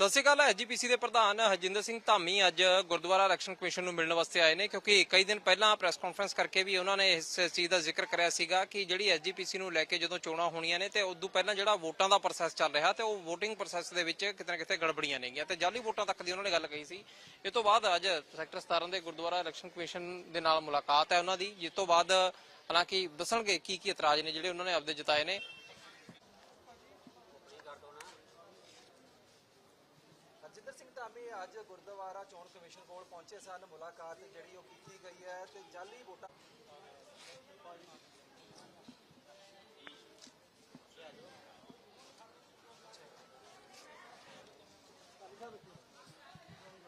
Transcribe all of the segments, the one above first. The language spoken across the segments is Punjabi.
ਸਤਿ ਸ਼੍ਰੀ ਅਕਾਲ ਐਜੀਪੀਸੀ ਦੇ ਪ੍ਰਧਾਨ ਹਰਜਿੰਦਰ ਸਿੰਘ ਧਾਮੀ ਅੱਜ ਗੁਰਦੁਆਰਾ ਇਲੈਕਸ਼ਨ ਕਮਿਸ਼ਨ ਨੂੰ ਮਿਲਣ ਵਾਸਤੇ ਆਏ ਨੇ, ਕਿਉਂਕਿ ਕਈ ਦਿਨ ਪਹਿਲਾਂ ਪ੍ਰੈਸ ਕਾਨਫਰੰਸ ਕਰਕੇ ਵੀ ਉਹਨਾਂ ਨੇ ਇਸ ਚੀਜ਼ ਦਾ ਜ਼ਿਕਰ ਕਰਿਆ ਸੀਗਾ ਕਿ ਜਿਹੜੀ ਐਜੀਪੀਸੀ ਨੂੰ ਲੈ ਕੇ ਜਦੋਂ ਚੋਣਾਂ ਹੋਣੀਆਂ ਨੇ ਤੇ ਉਦੋਂ ਪਹਿਲਾਂ ਜਿਹੜਾ ਵੋਟਾਂ ਦਾ ਪ੍ਰੋਸੈਸ ਚੱਲ ਰਿਹਾ ਤੇ ਉਹ VOTING ਪ੍ਰੋਸੈਸ ਦੇ ਵਿੱਚ ਕਿਤੇ ਨਾ ਕਿਤੇ ਗੜਬੜੀਆਂ ਨੇਗੀਆਂ ਤੇ ਜਾਲੀ ਵੋਟਾਂ ਤੱਕ ਦੀ ਉਹਨਾਂ ਨੇ ਗੱਲ ਕਹੀ ਸੀ। ਇਸ ਤੋਂ ਬਾਅਦ ਅੱਜ ਸੈਕਟਰ 17 ਦੇ ਗੁਰਦੁਆਰਾ ਇਲੈਕਸ਼ਨ ਕਮਿਸ਼ਨ ਦੇ ਨਾਲ ਮੁਲਾਕਾਤ ਹੈ ਉਹਨਾਂ ਦੀ, ਜਿਸ ਤੋਂ ਬਾਅਦ ਹਾਲਾਂਕਿ ਦੱਸਣਗੇ ਕੀ ਕੀ ਇਤਰਾਜ਼ ਨੇ ਜਿਹੜੇ ਉਹਨਾਂ ਨੇ ਆਪਦੇ ਜਤਾਏ ਨੇ। ਧਾਮੀ ਅੱਜ ਗੁਰਦੁਆਰਾ ਚੋਣ ਕਮਿਸ਼ਨ ਕੋਲ ਪਹੁੰਚੇ ਸਨ। ਮੁਲਾਕਾਤ ਜਿਹੜੀ ਉਹ ਕੀਤੀ ਗਈ ਹੈ ਤੇ ਜਾਲੀ ਵੋਟਾਂ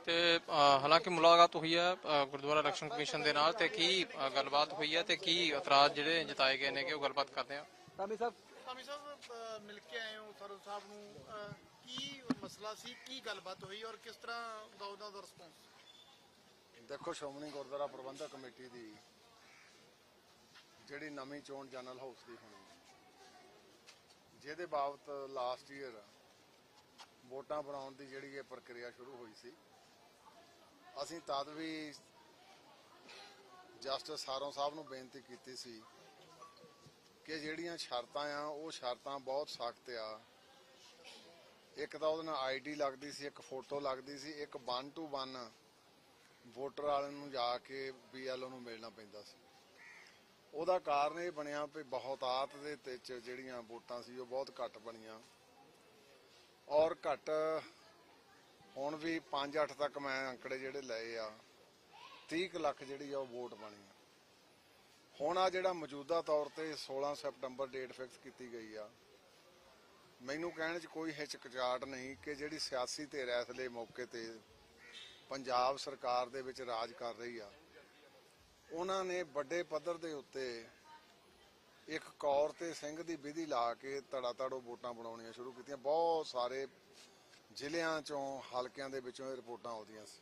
ਤੇ ਹਾਲਾਂਕਿ ਮੁਲਾਕਾਤ ਹੋਈ ਹੈ ਗੁਰਦੁਆਰਾ ਇਲੈਕਸ਼ਨ ਕਮਿਸ਼ਨ ਦੇ ਨਾਲ ਤੇ ਕੀ ਗੱਲਬਾਤ ਹੋਈ ਹੈ ਤੇ ਕੀ ਇਤਰਾਜ਼ ਜਿਹੜੇ ਜਤਾਏ ਗਏ ਨੇ ਕਿ ਉਹ ਗੱਲਬਾਤ ਕਰਦੇ ਆ? ਧਾਮੀ ਸਾਹਿਬ ਕਾਮੀ ਸਾਹਿਬ ਮਿਲ ਕੇ ਆਏ ਹੋ ਸਰਵ ਸਾਹਿਬ ਨੂੰ ਕੀ ਮਸਲਾ ਸੀ? ਕੀ ਗੱਲਬਾਤ ਹੋਈ ਔਰ ਕਿਸ ਤਰ੍ਹਾਂ ਦਾ ਉਹਨਾਂ ਦਾ ਰਿਸਪੌਂਸ ਦੇਖੋ, ਸ਼੍ਰੋਮਣੀ ਗੁਰਦੁਆਰਾ ਪ੍ਰਬੰਧਕ ਕਮੇਟੀ ਦੀ ਜਿਹੜੀ ਨਵੀਂ ਚੋਣ ਜਨਰਲ ਹਾਊਸ ਦੀ ਹੋਣੀ ਜਿਹਦੇ ਬਾਬਤ ਲਾਸਟ ਈਅਰ ਵੋਟਾਂ ਬਣਾਉਣ ਦੀ ਜਿਹੜੀ ਇਹ ਪ੍ਰਕਿਰਿਆ ਸ਼ੁਰੂ ਹੋਈ ਸੀ, ਅਸੀਂ ਤਦ ਵੀ ਜਸਟਿਸ ਸਾਰੋਂ ਸਾਹਿਬ ਨੂੰ ਬੇਨਤੀ ਕੀਤੀ ਸੀ ਕਿ ਜਿਹੜੀਆਂ ਸ਼ਰਤਾਂ ਆ, ਉਹ ਸ਼ਰਤਾਂ ਬਹੁਤ ਸਖਤ ਆ ਇੱਕ ਤਾਂ ਉਹਦੇ ਨਾਲ ਆਈਡੀ ਲੱਗਦੀ ਸੀ, ਇੱਕ ਫੋਟੋ ਲੱਗਦੀ ਸੀ, ਇੱਕ 1 ਟੂ 1 ਵੋਟਰ ਵਾਲੇ ਨੂੰ ਜਾ ਕੇ ਬੀਐਲਓ ਨੂੰ ਮਿਲਣਾ ਪੈਂਦਾ ਸੀ। ਉਹਦਾ ਕਾਰਨ ਇਹ ਬਣਿਆ ਵੀ ਬਹੁਤਾਤ ਦੇ ਤੇ ਜਿਹੜੀਆਂ ਵੋਟਾਂ ਸੀ, ਉਹ ਬਹੁਤ ਘੱਟ ਬਣੀਆਂ। ਔਰ ਘੱਟ ਹੁਣ ਵੀ 5-8 ਤੱਕ ਮੈਂ ਅੰਕੜੇ ਜਿਹੜੇ ਲਏ ਆ 30 ਕੁ ਲੱਖ ਜਿਹੜੀ ਆ ਉਹ ਵੋਟ ਬਣੀ ਹੁਣ ਆ ਜਿਹੜਾ ਮੌਜੂਦਾ ਤੌਰ ਤੇ 16 ਸਤੰਬਰ ਡੇਟ ਫਿਕਸ ਕੀਤੀ ਗਈ ਆ ਮੈਨੂੰ ਕਹਿਣ 'ਚ ਕੋਈ ਹਿਚਕਚਾਹਟ ਨਹੀਂ ਕਿ ਜਿਹੜੀ ਸਿਆਸੀ ਧਿਰ ਇਸ ਮੌਕੇ ਤੇ ਪੰਜਾਬ ਸਰਕਾਰ ਦੇ ਵਿੱਚ ਰਾਜ ਕਰ ਰਹੀ ਆ। ਉਹਨਾਂ ਨੇ ਵੱਡੇ ਪੱਧਰ ਦੇ ਉੱਤੇ ਇੱਕ ਕੌਰ ਤੇ ਸਿੰਘ ਦੀ ਵਿਧੀ ਲਾ ਕੇ ਧੜਾ ਧੜੋ ਵੋਟਾਂ ਬਣਾਉਣੀਆਂ ਸ਼ੁਰੂ ਕੀਤੀਆਂ। ਬਹੁਤ ਸਾਰੇ ਜ਼ਿਲ੍ਹਿਆਂ ਚੋਂ ਹਲਕਿਆਂ ਦੇ ਵਿੱਚੋਂ ਇਹ ਰਿਪੋਰਟਾਂ ਆਉਂਦੀਆਂ ਸੀ।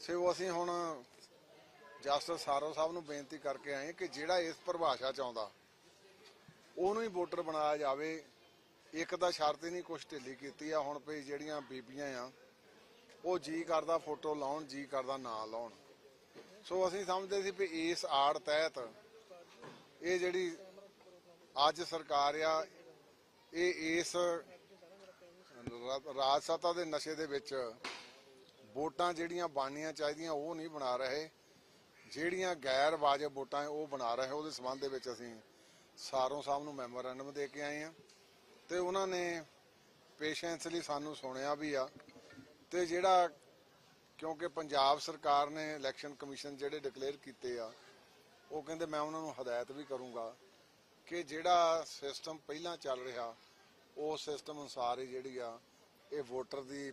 ਸੋ ਅਸੀਂ ਹੁਣ ਜਸਟਿਸ ਸਾਰੋ ਸਾਹਿਬ ਨੂੰ ਬੇਨਤੀ ਕਰਕੇ ਆਏ ਕਿ ਜਿਹੜਾ ਇਸ ਪਰਿਭਾਸ਼ਾ ਚ ਆਉਂਦਾ, ਉਹਨੂੰ ਹੀ ਵੋਟਰ ਬਣਾਇਆ ਜਾਵੇ। ਇੱਕ ਤਾਂ ਸ਼ਰਤ ਹੀ ਨਹੀਂ, ਕੁਛ ਢਿੱਲੀ ਕੀਤੀ ਆ ਹੁਣ ਭਈ ਜਿਹੜੀਆਂ ਬੀਬੀਆਂ ਆ, ਉਹ ਜੀ ਕਰਦਾ ਫੋਟੋ ਲਾਉਣ, ਜੀ ਕਰਦਾ ਨਾ ਲਾਉਣ। ਸੋ ਅਸੀਂ ਸਮਝਦੇ ਸੀ ਵੀ ਇਸ ਆੜ ਤਹਿਤ ਇਹ ਜਿਹੜੀ ਅੱਜ ਸਰਕਾਰ ਆ, ਇਹ ਇਸ ਰਾਜ ਸੱਤਾ ਦੇ ਨਸ਼ੇ ਦੇ ਵਿੱਚ ਵੋਟਾਂ ਜਿਹੜੀਆਂ ਬਣਨੀਆਂ ਚਾਹੀਦੀਆਂ, ਉਹ ਨਹੀਂ ਬਣਾ ਰਹੇ। ਜਿਹੜੀਆਂ ਗੈਰ ਵਾਜਬ ਵੋਟਾਂ ਉਹ ਬਣਾ ਰਹੇ, ਉਹਦੇ ਸੰਬੰਧ ਦੇ ਵਿੱਚ ਅਸੀਂ ਸਾਰੋਂ ਸਾਹਿਬ ਨੂੰ ਮੈਮੋਰੈਂਡਮ ਦੇ ਕੇ ਆਏ ਆ। ਤੇ ਉਹਨਾਂ ਨੇ ਪੇਸ਼ੈਂਸਲੀ ਸਾਨੂੰ ਸੁਣਿਆ ਵੀ ਆ ਤੇ ਜਿਹੜਾ ਕਿਉਂਕਿ ਪੰਜਾਬ ਸਰਕਾਰ ਨੇ ਇਲੈਕਸ਼ਨ ਕਮਿਸ਼ਨ ਜਿਹੜੇ ਡਿਕਲੇਅਰ ਕੀਤੇ ਆ, ਉਹ ਕਹਿੰਦੇ ਮੈਂ ਉਹਨਾਂ ਨੂੰ ਹਦਾਇਤ ਵੀ ਕਰੂੰਗਾ ਕਿ ਜਿਹੜਾ ਸਿਸਟਮ ਪਹਿਲਾਂ ਚੱਲ ਰਿਹਾ, ਉਹ ਸਿਸਟਮ ਅਨੁਸਾਰ ਹੀ ਜਿਹੜੀ ਆ, ਇਹ ਵੋਟਰ ਦੀ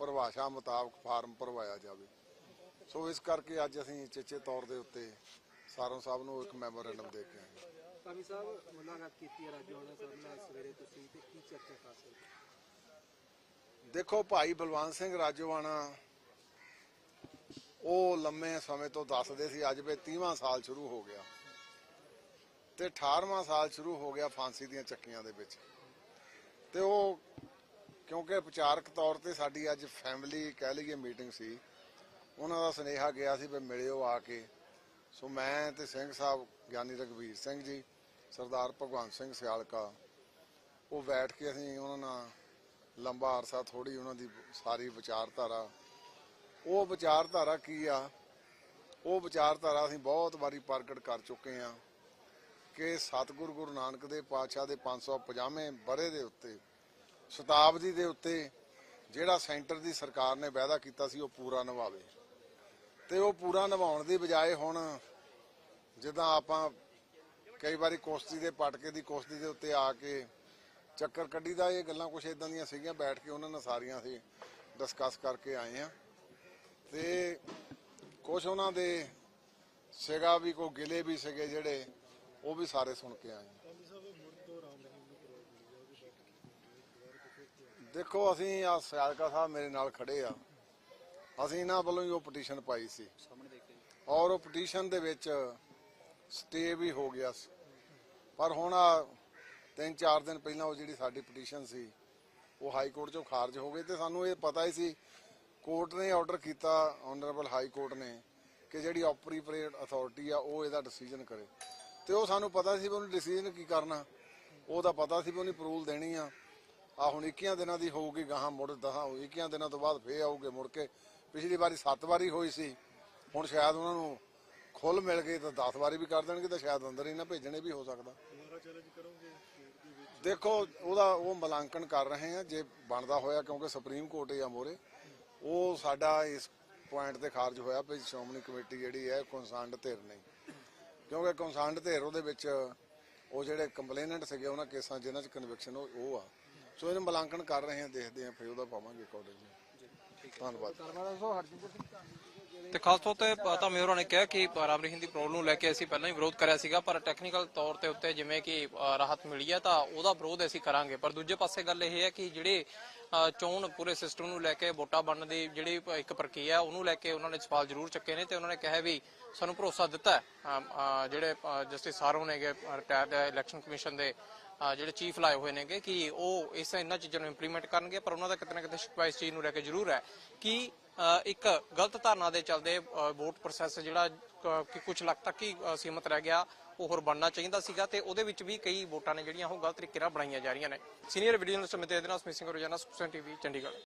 ਪਰਿਭਾਸ਼ਾ ਮੁਤਾਬਕ ਫਾਰਮ ਭਰਵਾਇਆ ਜਾਵੇ। ਸੋ ਇਸ ਕਰਕੇ ਅੱਜ ਅਸੀਂ ਚੇਚੇ ਤੌਰ ਦੇ ਉੱਤੇ ਸਾਰੋਂ ਸਾਹਿਬ ਨੂੰ ਇੱਕ ਮੈਮੋਰੈਂਡਮ ਦੇ ਕੇ ਆਏ ਹਾਂ। ਸਾਹਿਬ, ਮੁਲਾਕਾਤ ਕੀਤੀ ਹੈ ਰਾਜੋਣਾ ਸਾਹਿਬ ਨਾਲ ਸਵੇਰੇ ਤੁਸੀਂ, ਤੇ ਕੀ ਚਰਚਾ ਖਾਸ ਹੋਈ ਦੇਖੋ ਭਾਈ ਬਲਵੰਤ ਸਿੰਘ ਰਾਜੋਆਣਾ, ਉਹ ਲੰਮੇ ਸਮੇਂ ਤੋਂ ਦੱਸਦੇ ਸੀ, ਅੱਜ ਵੀ 30ਵਾਂ ਸਾਲ ਸ਼ੁਰੂ ਹੋ ਗਿਆ। ਤੇ 18ਵਾਂ ਸਾਲ ਸ਼ੁਰੂ ਹੋ ਗਿਆ ਫਾਂਸੀ ਦੀਆਂ ਚੱਕੀਆਂ ਦੇ ਵਿੱਚ। ਤੇ ਉਹ, ਕਿਉਂਕਿ ਵਿਚਾਰਕ ਤੌਰ ਤੇ ਸਾਡੀ ਅੱਜ ਫੈਮਿਲੀ ਕਹਿ ਲਈਏ ਮੀਟਿੰਗ ਸੀ, ਉਹਨਾਂ ਦਾ ਸੁਨੇਹਾ ਗਿਆ ਸੀ ਵੀ ਮਿਲਿਓ ਆ ਕੇ। ਸੋ ਮੈਂ ਤੇ ਸਿੰਘ ਸਾਹਿਬ ਗਿਆਨੀ ਰਗਵੀਰ ਸਿੰਘ ਜੀ, ਸਰਦਾਰ ਭਗਵੰਤ ਸਿੰਘ ਸਿਆਲਕਾ, ਉਹ ਬੈਠ ਕੇ ਅਸੀਂ ਉਹਨਾਂ ਨਾਲ ਲੰਬਾ ਅਰਸਾ ਥੋੜੀ ਉਹਨਾਂ ਦੀ ਸਾਰੀ ਵਿਚਾਰਧਾਰਾ। ਉਹ ਵਿਚਾਰਧਾਰਾ ਕੀ ਆ? ਉਹ ਵਿਚਾਰਧਾਰਾ ਅਸੀਂ ਬਹੁਤ ਵਾਰੀ ਪ੍ਰਗਟ ਕਰ ਚੁੱਕੇ ਆ ਕਿ ਸਤਿਗੁਰੂ ਗੁਰੂ ਨਾਨਕ ਦੇ ਪਾਤਸ਼ਾਹ ਦੇ 550ਵੇਂ ਬਰੇ ਦੇ ਉੱਤੇ, ਸ਼ਤਾਬਦੀ ਦੇ ਉੱਤੇ ਜਿਹੜਾ ਸੈਂਟਰ ਦੀ ਸਰਕਾਰ ਨੇ ਵਾਅਦਾ ਕੀਤਾ ਸੀ ਉਹ ਪੂਰਾ ਨਿਭਾਵੇ। ਤੇ ਉਹ ਪੂਰਾ ਨਿਭਾਉਣ ਦੀ ਬਜਾਏ ਹੁਣ ਜਿੱਦਾਂ ਆਪਾਂ ਕਈ ਵਾਰੀ ਕੁਸ਼ਤੀ ਦੇ ਪਟਕੇ ਦੀ ਕੁਸ਼ਤੀ ਦੇ ਉੱਤੇ ਆ ਕੇ ਚੱਕਰ ਕੱਢੀ ਦਾ, ਇਹ ਗੱਲਾਂ ਕੁਛ ਇਦਾਂ ਦੀਆਂ ਸੀਗੀਆਂ, ਬੈਠ ਕੇ ਉਹਨਾਂ ਨਾਲ ਸਾਰੀਆਂ ਅਸੀਂ ਡਿਸਕਸ ਕਰਕੇ ਆਏ ਆ ਤੇ ਕੁਛ ਉਹਨਾਂ ਦੇ ਸੀਗਾ ਵੀ ਕੋ ਗਿਲੇ ਵੀ ਸੀਗੇ ਜਿਹੜੇ, ਉਹ ਵੀ ਸਾਰੇ ਸੁਣ ਕੇ ਆਏ ਦੇਖੋ, ਅਸੀਂ ਆ ਸਿਆਲਕਾ ਸਾਹਿਬ ਮੇਰੇ ਨਾਲ ਖੜੇ ਆ। ਅਸੀਂ ਇਹਨਾਂ ਵੱਲੋਂ ਹੀ ਉਹ ਪਟੀਸ਼ਨ ਪਾਈ ਸੀ। ਔਰ ਉਹ ਪਟੀਸ਼ਨ ਦੇ ਵਿੱਚ ਸਟੇ ਵੀ ਹੋ ਗਿਆ ਸੀ। ਪਰ ਹੁਣ ਆ ਤਿੰਨ ਚਾਰ ਦਿਨ ਪਹਿਲਾਂ ਉਹ ਜਿਹੜੀ ਸਾਡੀ ਪਟੀਸ਼ਨ ਸੀ ਉਹ ਹਾਈ ਕੋਰਟ ਚੋਂ ਖਾਰਜ ਹੋ ਗਏ ਤੇ ਸਾਨੂੰ ਇਹ ਪਤਾ ਹੀ ਸੀ ਕੋਰਟ ਨੇ ਆਰਡਰ ਕੀਤਾ ਆਨਰੇਬਲ ਹਾਈ ਕੋਰਟ ਨੇ ਕਿ ਜਿਹੜੀ ਆਪਰੀਪਰੇਟ ਅਥਾਰਟੀ ਆ ਉਹ ਇਹਦਾ ਡਿਸੀਜਨ ਕਰੇ। ਤੇ ਉਹ ਸਾਨੂੰ ਪਤਾ ਸੀ ਵੀ ਉਹਨੇ ਡਿਸੀਜਨ ਕੀ ਕਰਨਾ। ਉਹ ਤਾਂ ਪਤਾ ਸੀ ਵੀ ਉਹਨੇ ਅਪਰੂਵਲ ਦੇਣੀ ਆ। ਆ ਹੁਣ 21 ਦਿਨਾਂ ਦੀ ਹੋਊਗੀ ਗਾਹਾਂ ਮੁੜ ਦਸਾਂ 21 ਦਿਨਾਂ ਤੋਂ ਬਾਅਦ ਫੇਰ ਆਊਗੇ ਮੁੜ ਕੇ। ਪਿਛਲੀ ਵਾਰੀ 7 ਵਾਰੀ ਹੋਈ ਸੀ ਹੁਣ ਸ਼ਾਇਦ ਉਹਨਾਂ ਨੂੰ ਖੁੱਲ ਮਿਲ ਗਈ ਤਾਂ 10 ਵਾਰੀ ਵੀ ਕਰ ਦੇਣਗੇ ਤਾਂ ਸ਼ਾਇਦ ਅੰਦਰ ਹੀ ਨਾ ਭੇਜਣੇ ਵੀ ਹੋ ਸਕਦਾ। ਦੇਖੋ ਉਹਦਾ ਉਹ ਮਲਾਂਕਣ ਕਰ ਰਹੇ ਆ ਜੇ ਬਣਦਾ ਹੋਇਆ ਕਿਉਂਕਿ ਸੁਪਰੀਮ ਕੋਰਟ ਆ ਮੋਰੇ ਉਹ ਸਾਡਾ ਇਸ ਪੁਆਇੰਟ ਤੇ ਖਾਰਜ ਹੋਇਆ ਵੀ ਸ਼੍ਰੋਮਣੀ ਕਮੇਟੀ ਜਿਹੜੀ ਹੈ ਕਨਸਰਨਡ ਧਿਰ ਨਹੀਂ ਕਿਉਂਕਿ ਕਨਸਰਨਡ ਧਿਰ ਉਹਦੇ ਵਿੱਚ ਉਹ ਜਿਹੜੇ ਕੰਪਲੇਨੈਂਟ ਸੀਗੇ ਉਹਨਾਂ ਕੇਸਾਂ ਜਿਨ੍ਹਾਂ 'ਚ ਕਨਵਿਕਸ਼ਨ ਉਹ ਆ। ਸੋ ਇਹਨੂੰ ਮਲਾਂਕਣ ਕਰ ਰਹੇ ਆ ਦੇਖਦੇ ਆ ਫਿਰ ਉਹਦਾ ਪਾਵਾਂਗੇ ਅਕੋਰਡਿੰਗਲੀ ਧੰਨਵਾਦ। ਤੇ ਖਾਸ ਤੌਰ ਤੇ ਤਾਂ ਮੇਅਰਾਂ ਨੇ ਕਿਹਾ ਕਿ ਰਾਮਰੀ ਹਿੰਦੀ ਪ੍ਰੋਬਲਮ ਨੂੰ ਲੈ ਕੇ ਅਸੀਂ ਪਹਿਲਾਂ ਹੀ ਵਿਰੋਧ ਕਰਿਆ ਸੀਗਾ, ਪਰ ਟੈਕਨੀਕਲ ਤੌਰ ਤੇ ਉੱਤੇ ਜਿਵੇਂ ਕਿ ਰਾਹਤ ਮਿਲੀ ਹੈ ਤਾਂ ਉਹਦਾ ਵਿਰੋਧ ਅਸੀਂ ਕਰਾਂਗੇ। ਪਰ ਦੂਜੇ ਪਾਸੇ ਗੱਲ ਇਹ ਹੈ ਕਿ ਜਿਹੜੇ ਚੋਣ ਪੂਰੇ ਸਿਸਟਮ ਨੂੰ ਲੈ ਕੇ ਵੋਟਾਂ ਬਣਨ ਦੀ ਜਿਹੜੀ ਇੱਕ ਪ੍ਰਕਿਰਿਆ ਉਹਨੂੰ ਲੈ ਕੇ ਉਹਨਾਂ ਨੇ ਸਵਾਲ ਜ਼ਰੂਰ ਚੱਕੇ ਨੇ ਤੇ ਉਹਨਾਂ ਨੇ ਕਿਹਾ ਵੀ ਸਾਨੂੰ ਭਰੋਸਾ ਦਿੱਤਾ ਜਿਹੜੇ ਜਸਟਿਸ ਸਾਰੋ ਨੇਗੇ ਰਿਟਾਇਰਡ ਇਲੈਕਸ਼ਨ ਕਮਿਸ਼ਨ ਦੇ ਜਿਹੜੇ ਚੀਫ ਲਾਏ ਹੋਏ ਨੇਗੇ ਕਿ ਉਹ ਇਸ ਇਹਨਾਂ ਚੀਜ਼ਾਂ ਨੂੰ ਇੰਪਲੀਮੈਂਟ ਕਰਨਗੇ ਪਰ ਉਹਨਾਂ ਦਾ ਕਿਤੇ ਨਾ ਕਿਤੇ ਸ਼ਿਕਵਾ ਇਸ ਚੀਜ਼ ਨੂੰ ਲੈ ਕੇ ਜ਼ਰੂਰ ਹੈ ਕਿ ਇੱਕ ਗਲਤ ਧਾਰਨਾ ਦੇ ਚੱਲਦੇ ਵੋਟ ਪ੍ਰੋਸੈਸ ਜਿਹੜਾ ਕ- ਕਿ ਕੁਝ ਲੱਖ ਤੱਕ ਹੀ ਅ, ਸੀਮਤ ਰਹਿ ਗਿਆ ਉਹ ਹੋਰ ਬਣਨਾ ਚਾਹੀਦਾ ਸੀਗਾ ਤੇ ਉਹਦੇ ਵਿੱਚ ਵੀ ਕਈ ਵੋਟਾਂ ਨੇ ਜਿਹੜੀਆਂ ਉਹ ਗਲਤ ਤਰੀਕੇ ਨਾਲ ਬਣਾਈਆਂ ਜਾ ਰਹੀਆਂ ਨੇ। ਸੀਨੀਅਰ ਵੀਡੀਓ ਜਰਨਲਿਸਟ ਮਿਤੇ ਦੇ ਨਾਲ ਸਮਿਤ ਸਿੰਘ ਰੋਜ਼ਾਨਾ ਸੁਖਸਨ ਟੀਵੀ ਚੰਡੀਗੜ੍ਹ।